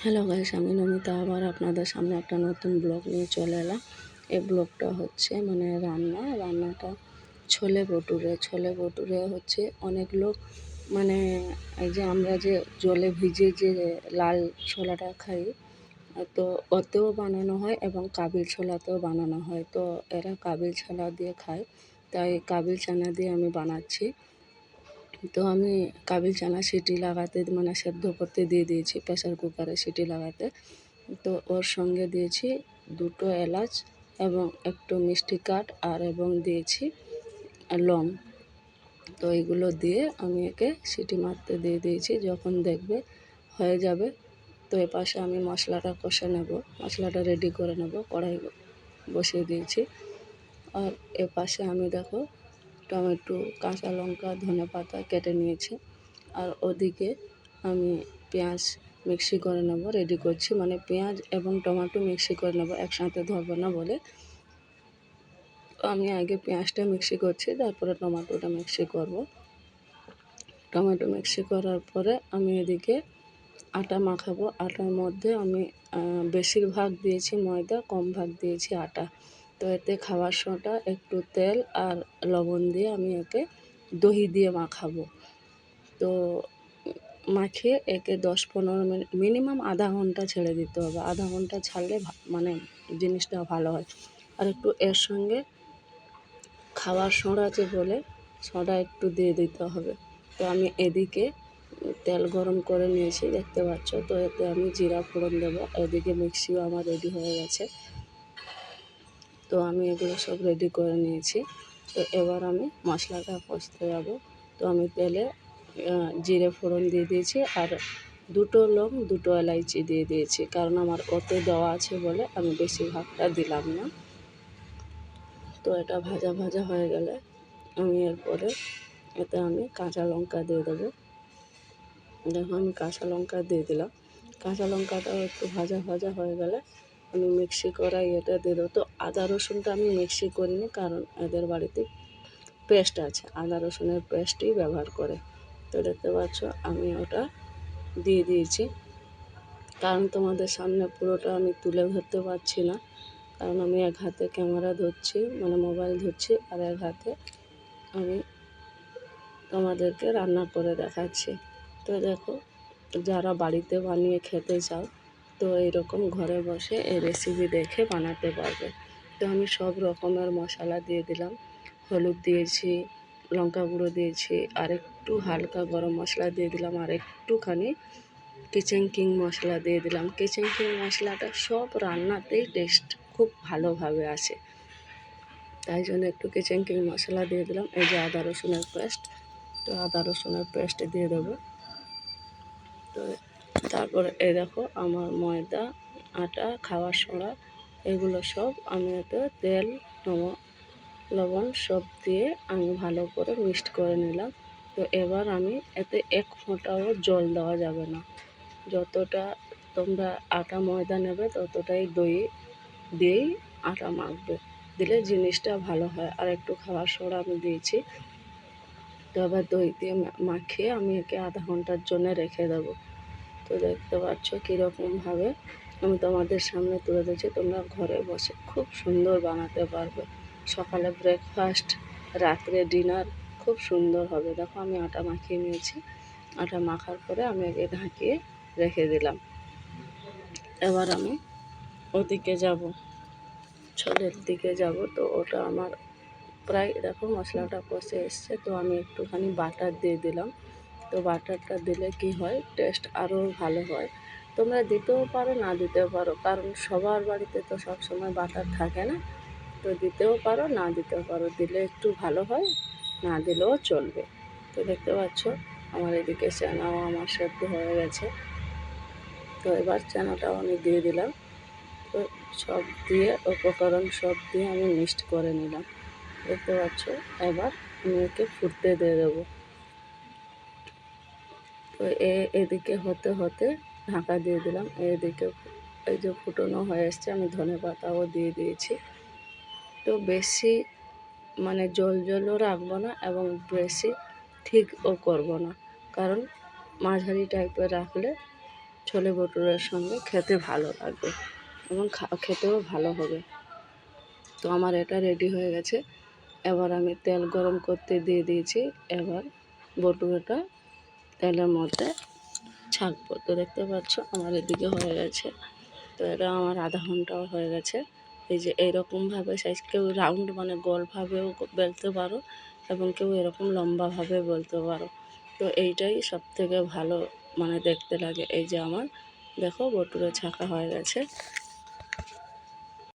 Hello guys, আমি নমিতা। আবার আপনাদের সামনে একটা নতুন ব্লগ নিয়ে চলে এলাম। এই ব্লগটা হচ্ছে মানে রান্না। রান্নাটা ছোলে ভটুরে। ছোলে ভটুরে হচ্ছে অনেক লোক মানে এই যে আমরা যে জলে ভিজে যে লাল ছোলাটা খাই, তো ওতেও বানানো হয় এবং কাবিল ছোলাতেও বানানো হয়। তো এরা কাবিল ছোলা দিয়ে খায়। তাই কাবিল চানা দিয়ে আমি বানাচ্ছি। তো আমি কাবিল চানা সিটি লাগাতে মানে সেদ্ধ করতে দিয়ে দিয়েছি প্রেসার কুকারে সিটি লাগাতে। তো ওর সঙ্গে দিয়েছি দুটো এলাচ এবং একটু মিষ্টি কাঠ আর এবং দিয়েছি লং। তো এইগুলো দিয়ে আমি একে সিটি মারতে দিয়ে দিয়েছি, যখন দেখবে হয়ে যাবে। তো এ পাশে আমি মশলাটা কষে নেব, মশলাটা রেডি করে নেব কড়াই বসিয়ে দিয়েছি। আর এ পাশে আমি দেখো টমেটো, কাঁচা লঙ্কা, ধনে পাতা কেটে নিয়েছি। আর ওদিকে আমি পেঁয়াজ মিক্সি করে নেব রেডি করছি। মানে পেঁয়াজ এবং টমেটো মিক্সি করে নেব, একসাথে ধরবো না বলে। আমি আগে পেঁয়াজটা মিক্সি করছি, তারপরে টমেটোটা মিক্সি করব। টমেটো মিক্সি করার পরে আমি এদিকে আটা মাখাবো। আটার মধ্যে আমি বেশিরভাগ দিয়েছি ময়দা, কম ভাগ দিয়েছি আটা। তো এতে খাওয়ার সোঁটা একটু তেল আর লবণ দিয়ে আমি একে দহি দিয়ে মাখাবো। তো মাখিয়ে একে দশ পনেরো মিনিট, মিনিমাম আধা ঘণ্টা ছেড়ে দিতে হবে। আধা ঘণ্টা ছাড়লে মানে জিনিসটা ভালো হয়। আর একটু এর সঙ্গে খাওয়ার সোঁড়া যে বলে সোঁডা একটু দিয়ে দিতে হবে। তো আমি এদিকে তেল গরম করে নিয়েছি, দেখতে পাচ্ছ? তো এতে আমি জিরা ফোড়ন দেবো। এদিকে মিক্সিও আমার রেডি হয়ে গেছে। তো আমি এগুলো সব রেডি করে নিয়েছি। তো এবার আমি মশলাটা কষতে যাব। তো আমি তেলে জিরে ফোড়ন দিয়ে দিয়েছি আর দুটো লং, দুটো এলাইচি দিয়ে দিয়েছি। কারণ আমার ওতে দেওয়া আছে বলে আমি বেশিরভাগটা দিলাম না। তো এটা ভাজা ভাজা হয়ে গেলে আমি এরপরে এতে আমি কাঁচা লঙ্কা দিয়ে দেবো। দেখো আমি কাঁচা লঙ্কা দিয়ে দিলাম। কাঁচা লঙ্কাটাও একটু ভাজা ভাজা হয়ে গেলে আমি মিক্সি করা এটা দেবো। তো আদা রসুনটা আমি মিক্সি করিনি কারণ এদের বাড়িতে পেস্ট আছে। আদা রসুনের পেস্টই ব্যবহার করে। তো দেখতে পাচ্ছ আমি ওটা দিয়ে দিয়েছি। কারণ তোমাদের সামনে পুরোটা আমি তুলে ধরতে পারছি না। কারণ আমি এক হাতে ক্যামেরা ধরছি মানে মোবাইল ধরছি, আর এক হাতে আমি তোমাদেরকে রান্না করে দেখাচ্ছি। তো দেখো, যারা বাড়িতে বানিয়ে খেতে চাও তো এরকম ঘরে বসে এই রেসিপি দেখে বানাতে পারবে। তো আমি সব রকমের মশলা দিয়ে দিলাম। হলুদ দিয়েছি, লঙ্কা গুঁড়ো দিয়েছি আর একটু হালকা গরম মশলা দিয়ে দিলাম আর একটুখানি কিচেন কিং মশলা দিয়ে দিলাম। কিচেন কিং মশলাটা সব রান্নাতেই টেস্ট খুব ভালোভাবে আসে। তাই জন্য একটু কিচেন কিং মশলা দিয়ে দিলাম। এই যে আদা রসুনের পেস্ট তো আদা রসুনের পেস্ট দিয়ে দেবো। তো তারপরে এই দেখো আমার ময়দা, আটা, খাওয়ার সোডা, এগুলো সব আমি এতে তেল লবণ সব দিয়ে আমি ভালো করে মিক্সড করে নিলাম। তো এবার আমি এতে এক ফোঁটাও জল দেওয়া যাবে না। যতটা তোমরা আটা, ময়দা নেবে ততটাই দই দিয়েই আটা মাখবে। দিলে জিনিসটা ভালো হয়। আর একটু খাওয়ার সোডা আমি দিয়েছি। তো এবার দই দিয়ে মাখিয়ে আমি একে আধা ঘণ্টার জন্য রেখে দেবো। তো দেখতে পাচ্ছ কীরকমভাবে আমি তোমাদের সামনে তুলে দিচ্ছি তোমরা ঘরে বসে খুব সুন্দর বানাতে পারবে। সকালে ব্রেকফাস্ট রাত্রে ডিনার খুব সুন্দর হবে। দেখো আমি আটা মাখিয়ে নিয়েছি। আটা মাখার পরে আমি একে ঢাকিয়ে রেখে দিলাম। এবার আমি ওদিকে যাব। ছলের দিকে যাব। তো ওটা আমার প্রায় দেখো মশলাটা কষে এসছে। তো আমি একটুখানি বাটার দিয়ে দিলাম। তো বাটারটা দিলে কি হয়? টেস্ট আরও ভালো হয়। তোমরা দিতেও পারো, না দিতেও পারো। কারণ সবার বাড়িতে তো সব সময় বাটার থাকে না। তো দিতেও পারো, না দিতেও পারো। দিলে একটু ভালো হয়, না দিলেও চলবে। তো দেখতে পাচ্ছ, আমার এদিকে চানাও আমার সেদ্ধ হয়ে গেছে। তো এবার চানাটাও আমি দিয়ে দিলাম। তো সব দিয়ে, উপকরণ সব দিয়ে আমি মিক্সড করে নিলাম। দেখতে পাচ্ছ, এবার আমি একে ফুটতে দিয়ে দেবো। এদিকে হতে হতে ঢাকা দিয়ে দিলাম। এদিকে এই যে ফুটনো হয়ে এসছে, আমি ধনে পাতাও দিয়ে দিয়েছি। তো বেশি মানে জল জলও রাখব না এবং বেশি ঠিকও করব না। কারণ মাঝারি টাইপের রাখলে ছোলে ভটুরের সঙ্গে খেতে ভালো লাগবে এবং খেতেও ভালো হবে। তো আমার এটা রেডি হয়ে গেছে। এবার আমি তেল গরম করতে দিয়ে দিয়েছি। এবার বটুরেটা তেলের মধ্যে ছাঁকবো তো দেখতে পাচ্ছ? আমার এদিকে হয়ে গেছে। তো এটা আমার আধা ঘন্টাও হয়ে গেছে। এই যে এইরকমভাবে সাইজ কেউ রাউন্ড মানে গোলভাবেও বেলতে পারো এবং কেউ এরকম লম্বাভাবে বলতে পারো। তো এইটাই সব থেকে ভালো মানে দেখতে লাগে। এই যে আমার, দেখো বটুরে ছাঁকা হয়ে গেছে।